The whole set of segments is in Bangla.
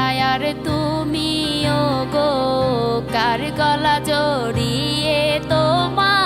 নাই আর তুমিও গো কার গলা জড়িয়ে তোমার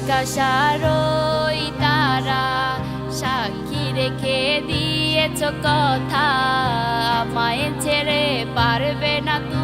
আকাশারই তারা সাক্ষী রেখে দিয়েছ কথা। আমায় ছেড়ে পারবে না তুমি